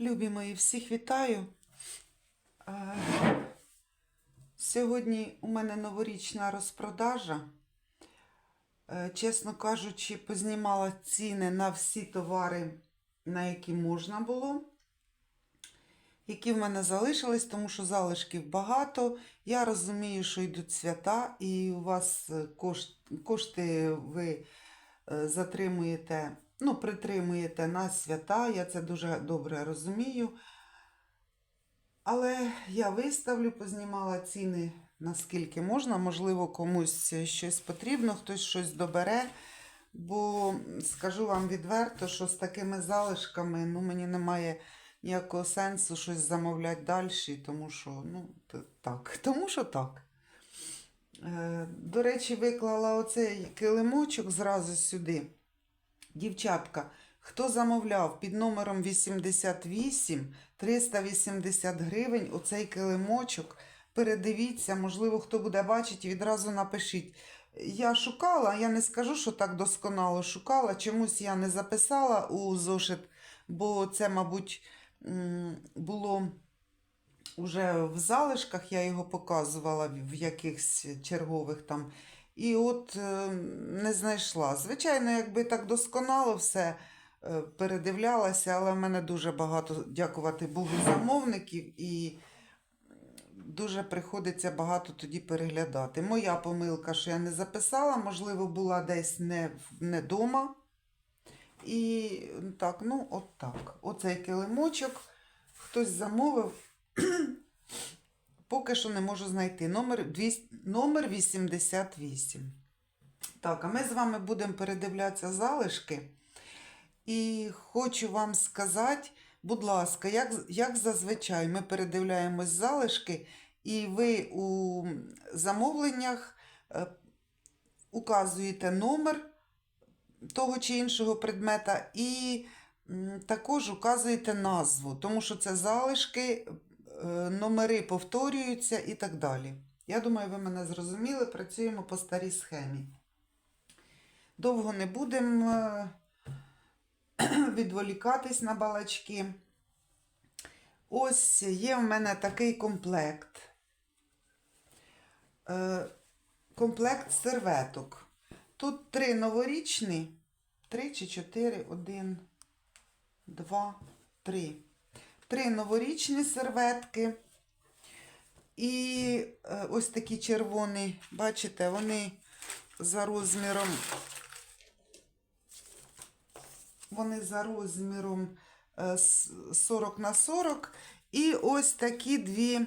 Любі мої, всіх вітаю. Е, Сьогодні у мене новорічна розпродажа. Е, Чесно кажучи, познімала ціни на всі товари, на які можна було, які в мене залишились, тому що залишків багато. Я розумію, що йдуть свята, і у вас е, кошти ви затримуєте, ну, притримуєте на свята. Я це дуже добре розумію. Але я виставлю, познімала ціни наскільки можна. Можливо, комусь щось потрібно, хтось щось добере. Бо скажу вам відверто, що з такими залишками ну, мені немає ніякого сенсу щось замовляти далі, тому що, ну, так, тому що так. Е, До речі, виклала оцей килимочок зразу сюди. Дівчатка, хто замовляв під номером 88 380 гривень оцей килимочок, передивіться, можливо, хто буде бачити, відразу напишіть. Я шукала, я не скажу, що так досконало шукала, чомусь я не записала у зошит, бо це, мабуть, було вже в залишках, я його показувала в якихось чергових там. І от е, не знайшла. Звичайно, якби так досконало все е, передивлялася, але в мене дуже багато, дякувати Богу, замовників і дуже приходиться багато тоді переглядати. Моя помилка, що я не записала, можливо, була десь не, не дома. І так, ну, от так. Оцей килимочок хтось замовив. Поки що не можу знайти. Номер, 200, номер 88. Так, а ми з вами будемо передивлятися залишки. І хочу вам сказати, будь ласка, як, як зазвичай ми передивляємось залишки, і ви у замовленнях е, указуєте номер того чи іншого предмета і також указуєте назву, тому що це залишки, номери повторюються і так далі. Я думаю, ви мене зрозуміли, працюємо по старій схемі. Довго не будемо е, відволікатись на балачки. Ось є в мене такий комплект. Е, Комплект серветок. Тут три новорічні, три чи чотири, один, два, три. Три новорічні серветки. І е, ось такі червоні, бачите, вони за розміром. Вони за розміром е, 40 на 40. І ось такі дві.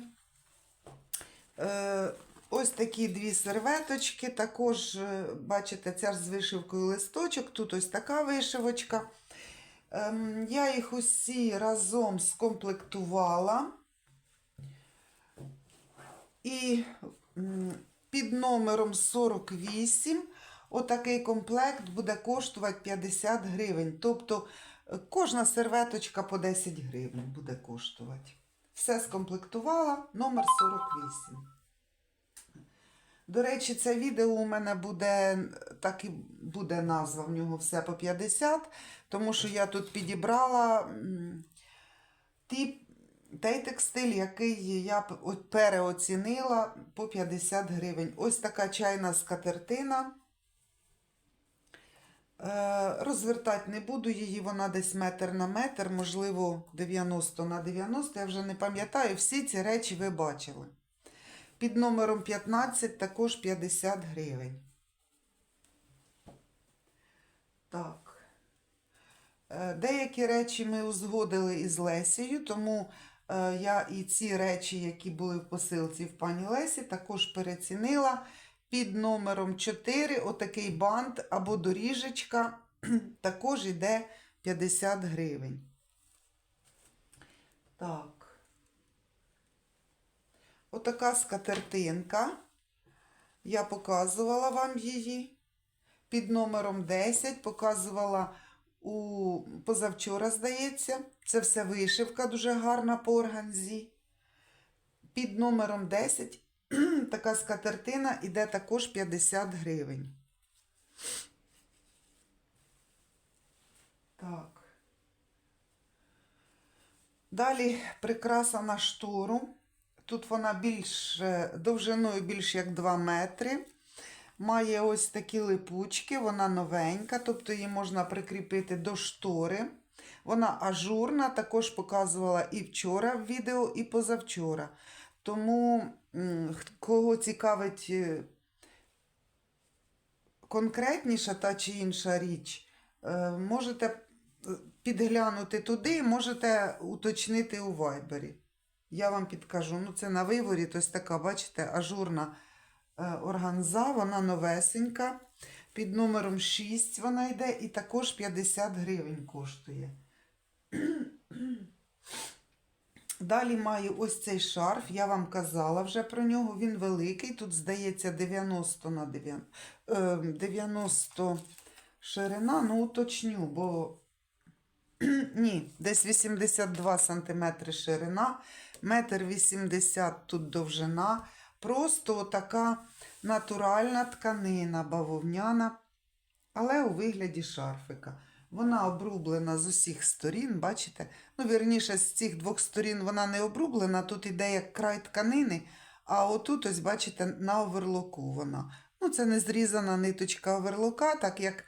Е, Ось такі дві серветочки. Також, е, бачите, ця ж з вишивкою листочок. Тут ось така вишивочка. Ем, Я їх усі разом скомплектувала. І під номером 48 отакий комплект буде коштувати 50 гривень. Тобто е, кожна серветочка по 10 гривень буде коштувати. Все скомплектувала, номер 48. До речі, це відео у мене буде, так і буде назва в нього все по 50, тому що я тут підібрала ті, той текстиль, який я переоцінила по 50 гривень. Ось така чайна скатертина. Е, Розвертати не буду її, вона десь метр на метр, можливо, 90 на 90. Я вже не пам'ятаю, всі ці речі ви бачили. Під номером 15 також 50 гривень. Так. Е, Деякі речі ми узгодили із Лесією, тому е, я і ці речі, які були в посилці в пані Лесі, також перецінила. Під номером 4 отакий бант або доріжечка також йде 50 гривень. Так. Отака скатертинка. Я показувала вам її. Під номером 10 показувала у позавчора, здається. Це все вишивка дуже гарна по органзі. Під номером 10 така скатертина іде також 50 гривень. Так. Далі прикраса на штору. Тут вона більш е, довжиною більш як 2 метри. Має ось такі липучки, вона новенька, тобто її можна прикріпити до штори. Вона ажурна, також показувала і вчора в відео, і позавчора. Тому, кого цікавить е, конкретніша та чи інша річ, е, можете підглянути туди, можете уточнити у вайбері. Я вам підкажу. Ну, це на виворіт, ось така, бачите, ажурна е, органза, вона новесенька. Під номером 6 вона йде і також 50 гривень коштує. Далі маю ось цей шарф, я вам казала вже про нього, він великий, тут здається 90 на 90, е, 90 ширина, ну уточню, бо ні, десь 82 см ширина, метр 80 тут довжина. Просто така натуральна тканина бавовняна, але у вигляді шарфика. Вона обрублена з усіх сторін, бачите? Ну, вірніше, з цих двох сторін вона не обрублена, тут іде як край тканини, а отут, ось, бачите, на оверлоку вона. Ну, це не зрізана ниточка оверлока, так як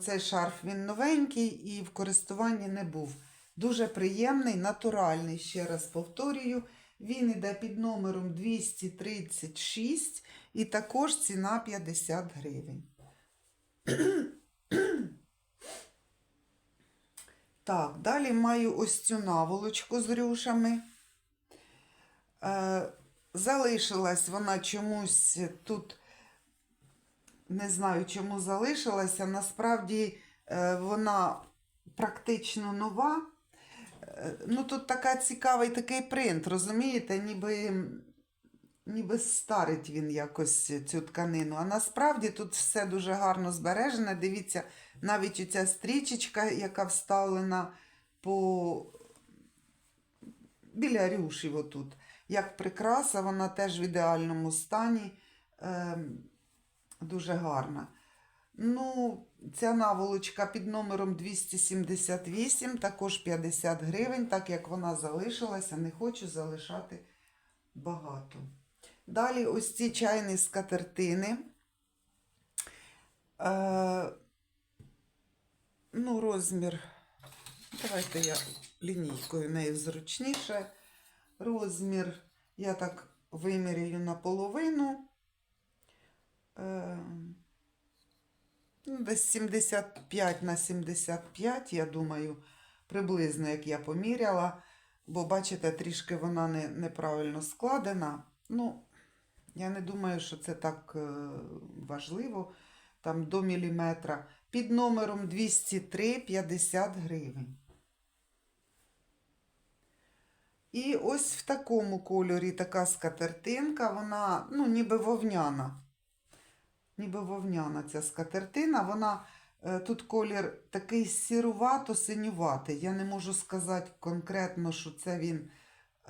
цей шарф він новенький і в користуванні не був. Дуже приємний, натуральний, ще раз повторюю. Він іде під номером 236 і також ціна 50 гривень. Так, далі маю ось цю наволочку з рюшами. Е, залишилась вона чомусь тут, не знаю, чому залишилася. Насправді е, вона практично нова. Е, ну, тут така цікавий такий принт, розумієте, ніби, ніби старить він якось цю тканину. А насправді тут все дуже гарно збережене. Дивіться, навіть оця стрічечка, яка вставлена по біля рюшів отут. Як прикраса, вона теж в ідеальному стані. Ем, дуже гарна. Ну, ця наволочка під номером 278, також 50 гривень, так як вона залишилася, не хочу залишати багато. Далі ось ці чайні скатертини. Е, ну, розмір. Давайте я лінійкою нею зручніше. Розмір я так виміряю наполовину. Е, десь 75 на 75, я думаю, приблизно як я поміряла. Бо, бачите, трішки вона не, неправильно складена. Ну, я не думаю, що це так е, важливо. Там до міліметра. Під номером 203 50 гривень. І ось в такому кольорі така скатертинка, вона, ну, ніби вовняна. Ніби вовняна ця скатертина. Вона е, тут колір такий сірувато-синюватий. Я не можу сказати конкретно, що це він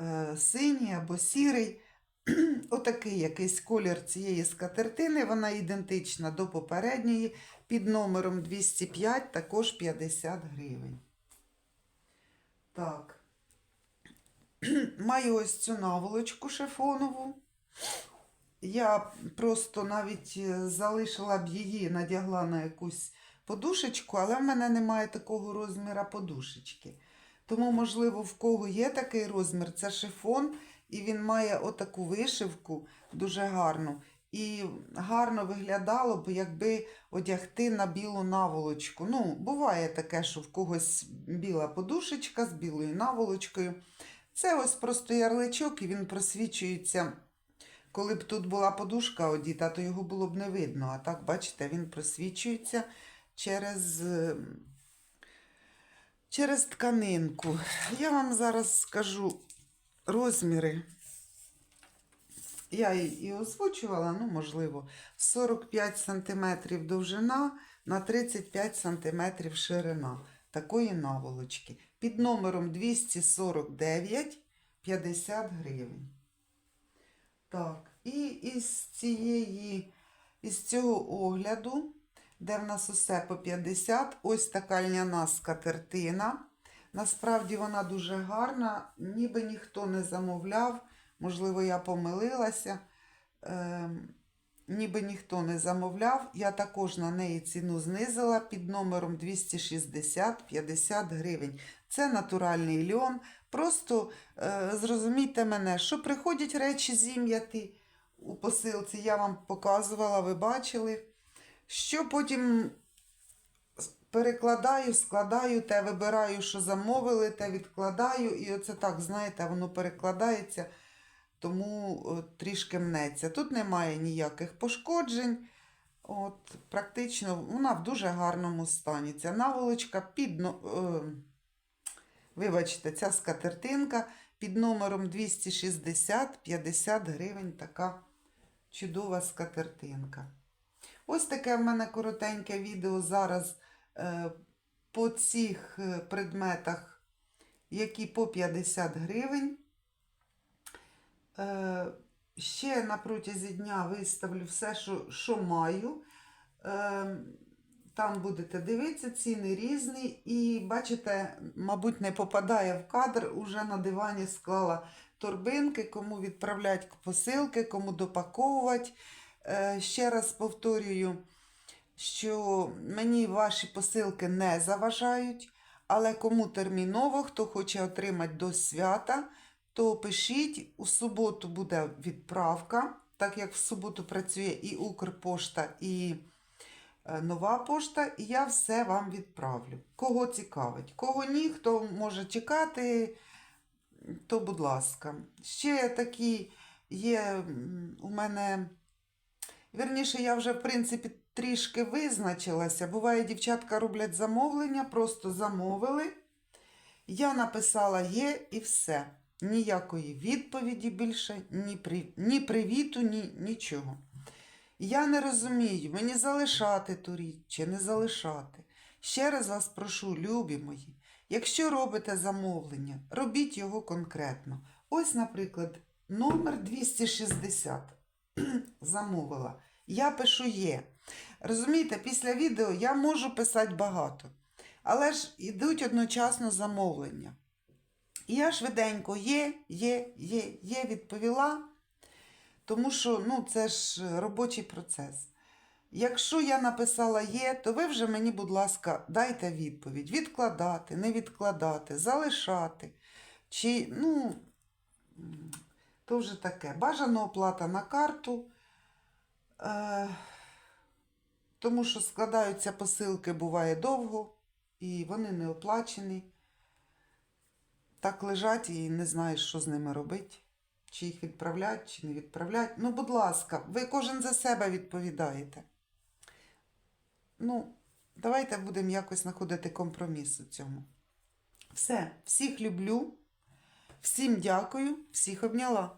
е, синій або сірий. Отакий якийсь колір цієї скатертини. Вона ідентична до попередньої. Під номером 205 також 50 гривень. Так. Маю ось цю наволочку шифонову. Я просто навіть е, залишила б її, надягла на якусь подушечку, але в мене немає такого розміра подушечки. Тому, можливо, в кого є такий розмір, це шифон, і він має отаку вишивку дуже гарну. І гарно виглядало б, якби одягти на білу наволочку. Ну, буває таке, що в когось біла подушечка з білою наволочкою. Це ось просто ярличок, і він просвічується. Коли б тут була подушка одіта, то його було б не видно. А так, бачите, він просвічується через, е, через тканинку. Я вам зараз скажу розміри. Я і озвучувала, ну, можливо, 45 см довжина на 35 см ширина такої наволочки. Під номером 249 50 гривень. Так, і із цієї, із цього огляду, де в нас усе по 50, ось така льняна скатертина. Насправді вона дуже гарна, ніби ніхто не замовляв. Можливо, я помилилася. Ем, ніби ніхто не замовляв. Я також на неї ціну знизила під номером 260-50 гривень. Це натуральний льон. Просто е, зрозумійте мене, що приходять речі зім'яти у посилці, я вам показувала, ви бачили. Що потім перекладаю, складаю, те вибираю, що замовили, те відкладаю. І оце так, знаєте, воно перекладається, тому трішки мнеться. Тут немає ніяких пошкоджень. От, Практично вона в дуже гарному стані. Ця наволочка під, е, вибачте, ця скатертинка під номером 260-50 гривень така чудова скатертинка. Ось таке в мене коротеньке відео зараз е, по цих е, предметах, які по 50 гривень. Е, ще на протязі дня виставлю все, що, що маю. Там будете дивитися, ціни різні. І бачите, мабуть, не попадає в кадр. Уже на дивані склала торбинки, кому відправляти посилки, кому допаковувати. Е, ще раз повторюю, що мені ваші посилки не заважають, але кому терміново, хто хоче отримати до свята, то пишіть, у суботу буде відправка, так як в суботу працює і Укрпошта, і е, нова пошта, і я все вам відправлю. Кого цікавить, кого ні, хто може чекати, то будь ласка. Ще такі є у мене. Вірніше, я вже, в принципі, трішки визначилася. Буває, дівчатка роблять замовлення, просто замовили. Я написала є і все. Ніякої відповіді більше, ні, при... ні привіту, ні нічого. Я не розумію, мені залишати ту річ чи не залишати. Ще раз вас прошу, любі мої, якщо робите замовлення, робіть його конкретно. Ось, наприклад, номер 260 замовила. Я пишу є. Розумієте, після відео я можу писати багато, але ж йдуть одночасно замовлення. І я швиденько є, є, є, є, відповіла, тому що ну, це ж робочий процес. Якщо я написала є, то ви вже мені, будь ласка, дайте відповідь. Відкладати, не відкладати, залишати. Чи, ну, то вже таке. Бажана оплата на карту. Е, тому що складаються посилки буває довго, і вони не оплачені. Так лежать і не знаєш, що з ними робити. Чи їх відправлять, чи не відправлять. Ну, будь ласка, ви кожен за себе відповідаєте. Ну, давайте будемо якось знаходити компроміс у цьому. Все, всіх люблю, всім дякую, всіх обняла.